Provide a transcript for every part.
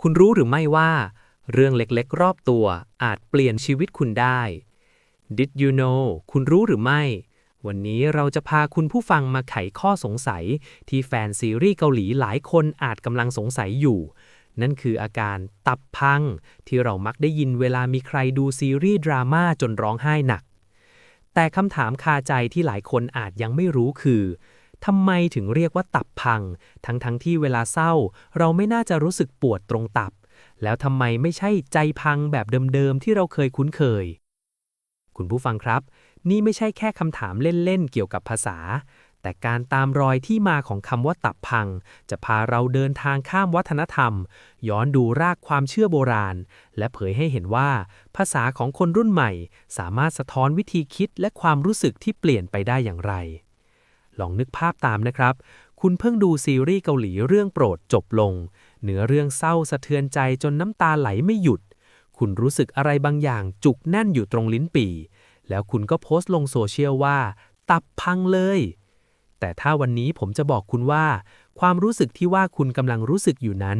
คุณรู้หรือไม่ว่า เรื่องเล็กๆ รอบตัวอาจเปลี่ยนชีวิตคุณได้ Did you know คุณรู้หรือไม่ วันนี้เราจะพาคุณผู้ฟังมาไขข้อสงสัย ที่แฟนซีรีส์เกาหลีหลายคนอาจกำลังสงสัยอยู่ นั่นคืออาการตับพัง ที่เรามักได้ยินเวลามีใครดูซีรีส์ดราม่าจนร้องไห้หนัก แต่คำถามคาใจที่หลายคนอาจยังไม่รู้คือ ทำไมถึงเรียกว่าตับพัง ทั้งๆทที่เวลาเศร้า เราไม่น่าจะรู้สึกปวดตรงตับ แล้วทำไมไม่ใช่ใจพังแบบเดิมๆที่เราเคยคุ้นเคย คุณผู้ฟังครับ นี่ไม่ใช่แค่คำถามเล่นๆเกี่ยวกับภาษา แต่การตามรอยที่มาของคำว่าตับพัง จะพาเราเดินทางข้ามวัฒนธรรม ย้อนดูรากความเชื่อโบราณ และเผยให้เห็นว่า ภาษาของคนรุ่นใหม่ สามารถสะท้อนวิธีคิดและความรู้สึกที่เปลี่ยนไปได้อย่างไร ลองนึกภาพตามนะครับ คุณเพิ่งดูซีรีส์เกาหลีเรื่องโปรดจบลง เนื้อเรื่องเศร้าสะเทือนใจจนน้ำตาไหลไม่หยุด คุณรู้สึกอะไรบางอย่างจุกแน่นอยู่ตรงลิ้นปี่ แล้วคุณก็โพสต์ลงโซเชียลว่า ตับพังเลย แต่ถ้าวันนี้ผมจะบอกคุณว่า ความรู้สึกที่ว่าคุณกำลังรู้สึกอยู่นั้น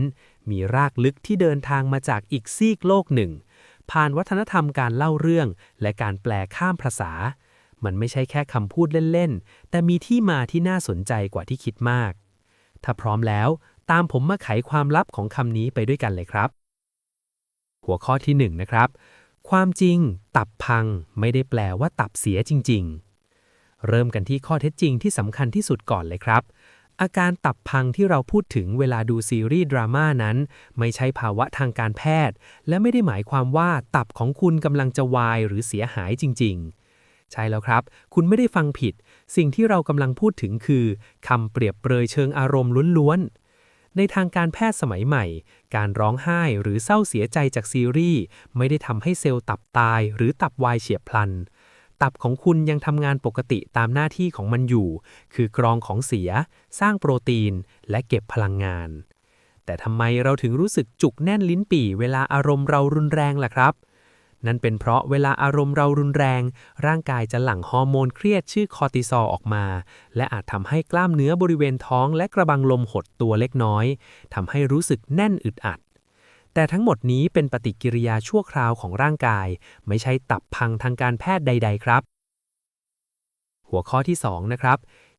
มีรากลึกที่เดินทางมาจากอีกซีกโลกหนึ่ง ผ่านวัฒนธรรมการเล่าเรื่อง และการแปลข้ามภาษา มันไม่ใช่แค่คำพูดเล่นๆ แต่มีที่มาที่น่าสนใจกว่าที่คิดมาก ถ้าพร้อมแล้ว ตามผมมาไขความลับของคำนี้ไปด้วยกันเลยครับ หัวข้อที่1นนะครับ ความจริง ตับพัง ไม่ได้แปลว่าตับเสียจริง ๆ เริ่มกันที่ข้อเท็จจริงที่สำคัญที่สุดก่อนเลยครับอาการตับพังที่เราพูดถึงเวลาดูซีรีส์ดราม่านั้น ไม่ใช่ภาวะทางการแพทย์ และไม่ได้หมายความว่าตับของคุณกำลังจะวายหรือเสียหายจริงๆ ใช่แล้วครับ คุณไม่ได้ฟังผิด สิ่งที่เรากำลังพูดถึงคือคำเปรียบเปรยเชิงอารมณ์ล้วนๆ ในทางการแพทย์สมัยใหม่ การร้องไห้หรือเศร้าเสียใจจากซีรีส์ไม่ได้ทำให้เซลล์ตับตายหรือตับวายเฉียบพลัน ตับของคุณยังทำงานปกติตามหน้าที่ของมันอยู่ คือกรองของเสีย สร้างโปรตีน และเก็บพลังงาน แต่ทำไมเราถึงรู้สึกจุกแน่นลิ้นปี่ เวลาอารมณ์เรารุนแรงล่ะครับ นั่นเป็นเพราะเวลาอารมณ์เรารุนแรง ร่างกายจะหลั่งฮอร์โมนเครียดชื่อคอร์ติซอลออกมา และอาจทำให้กล้ามเนื้อบริเวณท้องและกระบังลมหดตัวเล็กน้อยทำให้รู้สึกแน่นอึดอัด แต่ทั้งหมดนี้เป็นปฏิกิริยาชั่วคราวของร่างกาย ไม่ใช่ตับพังทางการแพทย์ใด ๆ ครับ หัวข้อที่ 2 นะครับ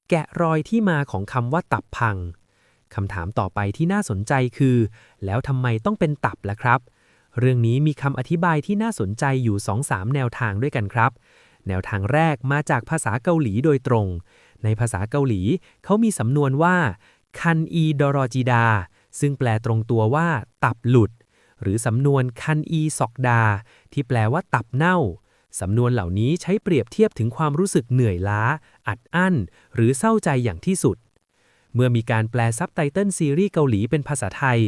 แกะรอยที่มาของคำว่าตับพังคำถามต่อไปที่น่าสนใจคือ แล้วทำไมต้องเป็นตับล่ะครับ เรื่องนี้มีคำอธิบายที่น่าสนใจอยู่ 2-3 แนวทางด้วยกันครับ แนวทางแรกมาจากภาษาเกาหลีโดยตรง ในภาษาเกาหลีเขามีสำนวนว่าคันอีดอรอจิดา ซึ่งแปลตรงตัวว่า ตับหลุด หรือสำนวนคันอีซอกดา ที่แปลว่าตับเน่า สำนวนเหล่านี้ใช้เปรียบเทียบถึงความรู้สึกเหนื่อยล้า อัดอั้น หรือเศร้าใจอย่างที่สุดเมื่อมีการแปลซับไตเติลซีรีส์เกาหลีเป็นภาษาไทย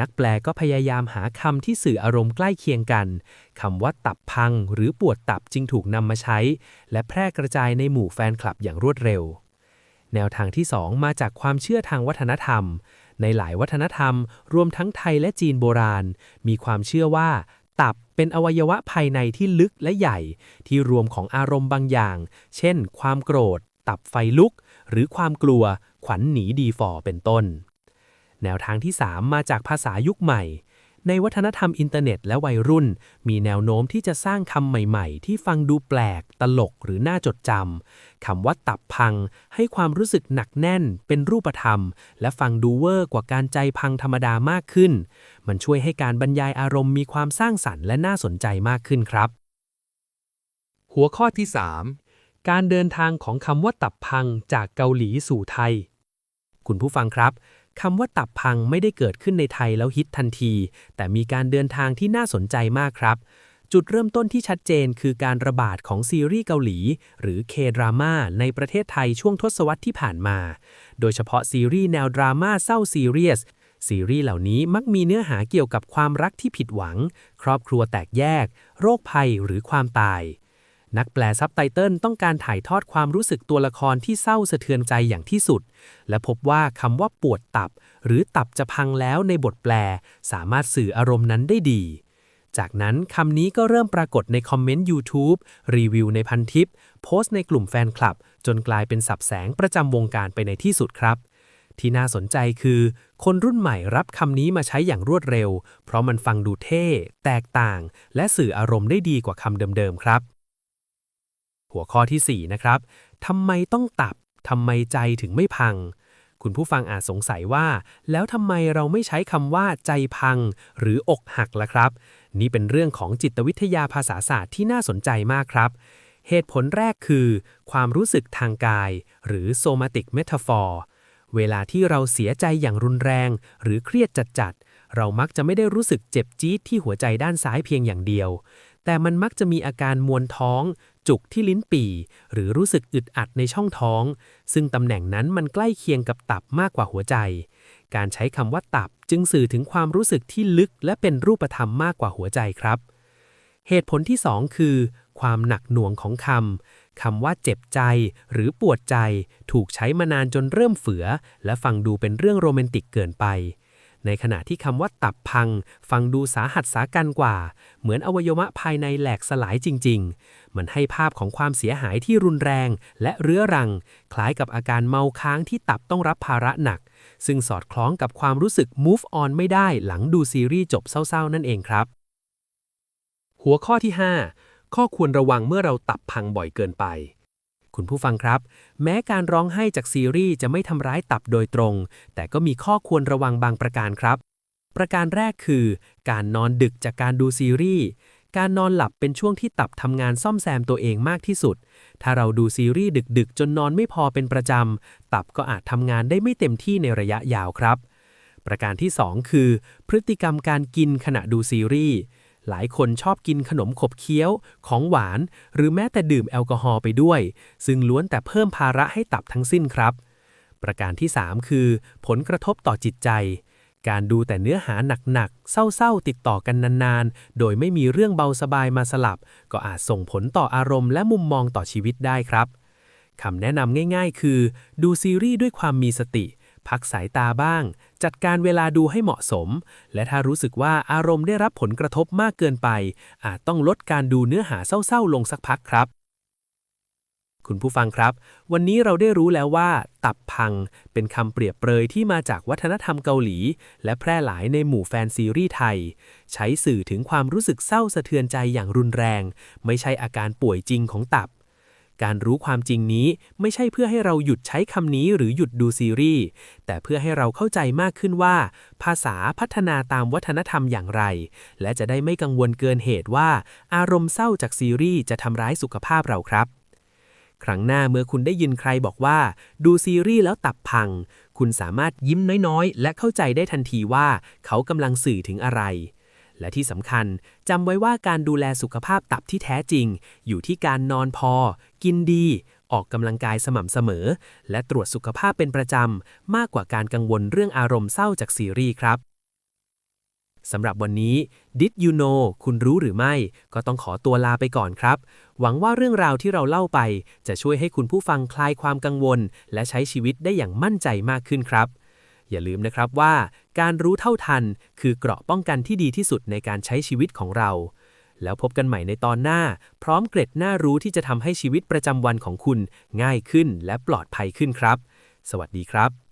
นักแปลก็พยายามหาคำที่สื่ออารมณ์ใกล้เคียงกันคำว่าตับพังหรือปวดตับจึงถูกนำมาใช้ และแพร่กระจายในหมู่แฟนคลับอย่างรวดเร็ว แนวทางที่ 2 มาจากความเชื่อทางวัฒนธรรม ในหลายวัฒนธรรม รวมทั้งไทยและจีนโบราณ มีความเชื่อว่า ตับเป็นอวัยวะภายในที่ลึกและใหญ่ ที่รวมของอารมณ์บางอย่าง เช่น ความโกรธ ตับไฟลุก หรือความกลัว ขวัญหนีดีฟอร์เป็นต้น แนวทางที่ 3 มาจากภาษายุคใหม่ ในวัฒนธรรมอินเทอร์เน็ตและวัยรุ่น มีแนวโน้มที่จะสร้างคำใหม่ๆ ที่ฟังดูแปลก ตลกหรือน่าจดจำคำว่าตับพัง ให้ความรู้สึกหนักแน่น เป็นรูปธรรม และฟังดูเวอร์กว่าการใจพังธรรมดามากขึ้น มันช่วยให้การบรรยายอารมณ์มีความสร้างสรรค์และน่าสนใจมากขึ้นครับ หัวข้อที่ 3 การเดินทางของคำว่าตับพังจากเกาหลีสู่ไทย คุณผู้ฟังครับ คำว่าตับพังไม่ได้เกิดขึ้นในไทยแล้วฮิตทันที แต่มีการเดินทางที่น่าสนใจมากครับ จุดเริ่มต้นที่ชัดเจนคือการระบาดของซีรีส์เกาหลี หรือเคดราม่าในประเทศไทยช่วงทศวรรษที่ผ่านมา โดยเฉพาะซีรีส์แนวดราม่าเศร้าซีเรียสซีรีส์เหล่านี้มักมีเนื้อหาเกี่ยวกับความรักที่ผิดหวัง ครอบครัวแตกแยก โรคภัยหรือความตาย นักแปลซับไตเติลต้องการถ่ายทอดความรู้สึกตัวละครที่เศร้าสะเทือนใจอย่างที่สุด และพบว่าคำว่าปวดตับ หรือตับจะพังแล้วในบทแปล สามารถสื่ออารมณ์นั้นได้ดี จากนั้นคำนี้ก็เริ่มปรากฏในคอมเมนต์ YouTube รีวิวในพันทิป โพสต์ในกลุ่มแฟนคลับ จนกลายเป็นสับแสงประจำวงการไปในที่สุดครับที่น่าสนใจคือ คนรุ่นใหม่รับคำนี้มาใช้อย่างรวดเร็ว เพราะมันฟังดูเท่ แตกต่าง และสื่ออารมณ์ได้ดีกว่าคำเดิมๆครับ หัวข้อทีสี่ 4 นะครับทำไมต้องตับทำไมใจถึงไม่พัง คุณผู้ฟังอาจสงสัยว่า แล้วทำไมเราไม่ใช้คำว่าใจพัง หรืออกหักล่ะครับ นี่เป็นเรื่องของจิตวิทยาภาษาศาสตร์ที่น่าสนใจมากครับ เหตุผลแรกคือ ความรู้สึกทางกาย หรือ somatic metaphor เวลาที่เราเสียใจอย่างรุนแรง หรือเครียดจัดๆเรามักจะไม่ได้รู้สึกเจ็บจี๊ดที่หัวใจด้านซ้ายเพียงอย่างเดียว แต่มันมักจะมีอาการมวนท้อง จุกที่ลิ้นปี่ หรือรู้สึกอึดอัดในช่องท้อง ซึ่งตำแหน่งนั้นมันใกล้เคียงกับตับมากกว่าหัวใจ การใช้คำว่าตับจึงสื่อถึงความรู้สึกที่ลึกและเป็นรูปธรรมมากกว่าหัวใจครับ เหตุผลที่สองคือ ความหนักหน่วงของคำคำว่าเจ็บใจ หรือปวดใจ ถูกใช้มานานจนเริ่มเฝือ และฟังดูเป็นเรื่องโรแมนติกเกินไป ในขณะที่คำว่าตับพัง ฟังดูสาหัสสากันกว่า เหมือนอวัยวะภายในแหลกสลายจริง ๆ มันให้ภาพของความเสียหายที่รุนแรงและเรื้อรัง คล้ายกับอาการเมาค้างที่ตับต้องรับภาระหนัก ซึ่งสอดคล้องกับความรู้สึก move on ไม่ได้หลังดูซีรีส์จบเศร้าๆ นั่นเองครับ หัวข้อที่ 5 ข้อควรระวังเมื่อเราตับพังบ่อยเกินไป คุณผู้ฟังครับ แม้การร้องไห้จากซีรีส์จะไม่ทำร้ายตับโดยตรง แต่ก็มีข้อควรระวังบางประการครับ ประการแรกคือ การนอนดึกจากการดูซีรีส์การนอนหลับเป็นช่วงที่ตับทำงานซ่อมแซมตัวเองมากที่สุด ถ้าเราดูซีรีส์ดึกๆ จนนอนไม่พอเป็นประจำ ตับก็อาจทำงานได้ไม่เต็มที่ในระยะยาวครับ ประการที่ 2 คือ พฤติกรรมการกินขณะดูซีรีส์ หลายคนชอบกินขนมขบเคี้ยว ของหวาน หรือแม้แต่ดื่มแอลกอฮอล์ไปด้วย ซึ่งล้วนแต่เพิ่มภาระให้ตับทั้งสิ้นครับ ประการที่ 3 คือ ผลกระทบต่อจิตใจ การดูแต่เนื้อหาหนักๆ เศร้าๆ ติดต่อกันนานๆ โดยไม่มีเรื่องเบาสบายมาสลับ ก็อาจส่งผลต่ออารมณ์และมุมมองต่อชีวิตได้ครับคำแนะนำง่าย ๆ คือ ดูซีรีส์ด้วยความมีสติ พักสายตาบ้าง จัดการเวลาดูให้เหมาะสม และถ้ารู้สึกว่าอารมณ์ได้รับผลกระทบมากเกินไป อาจต้องลดการดูเนื้อหาเศร้าๆ ลงสักพักครับ คุณผู้ฟังครับ วันนี้เราได้รู้แล้วว่า ตับพัง เป็นคำเปรียบเปรยที่มาจากวัฒนธรรมเกาหลี และแพร่หลายในหมู่แฟนซีรีส์ไทย ใช้สื่อถึงความรู้สึกเศร้าสะเทือนใจอย่างรุนแรง ไม่ใช่อาการป่วยจริงของตับ การรู้ความจริงนี้ไม่ใช่เพื่อให้เราหยุดใช้คำนี้หรือหยุดดูซีรีส์ แต่เพื่อให้เราเข้าใจมากขึ้นว่า ภาษาพัฒนาตามวัฒนธรรมอย่างไร และจะได้ไม่กังวลเกินเหตุว่า อารมณ์เศร้าจากซีรีส์จะทำร้ายสุขภาพเราครับ ครั้งหน้าเมื่อคุณได้ยินใครบอกว่า ดูซีรีส์แล้วตับพัง คุณสามารถยิ้มน้อยๆ และเข้าใจได้ทันทีว่า เขากำลังสื่อถึงอะไร และที่สำคัญจำไว้ว่าการดูแลสุขภาพตับที่แท้จริง อยู่ที่การนอนพอ กินดี ออกกำลังกายสม่ำเสมอ และตรวจสุขภาพเป็นประจำ มากกว่าการกังวลเรื่องอารมณ์เศร้าจากซีรีส์ครับสำหรับวันนี้ Did you know คุณรู้หรือไม่ ก็ต้องขอตัวลาไปก่อนครับ หวังว่าเรื่องราวที่เราเล่าไป จะช่วยให้คุณผู้ฟังคลายความกังวล และใช้ชีวิตได้อย่างมั่นใจมากขึ้นครับ อย่าลืมนะครับว่า การรู้เท่าทันคือเกราะป้องกันที่ดีที่สุดในการใช้ชีวิตของเรา แล้วพบกันใหม่ในตอนหน้า พร้อมเกร็ดน่ารู้ที่จะทำให้ชีวิตประจำวันของคุณ ง่ายขึ้นและปลอดภัยขึ้นครับ สวัสดีครับ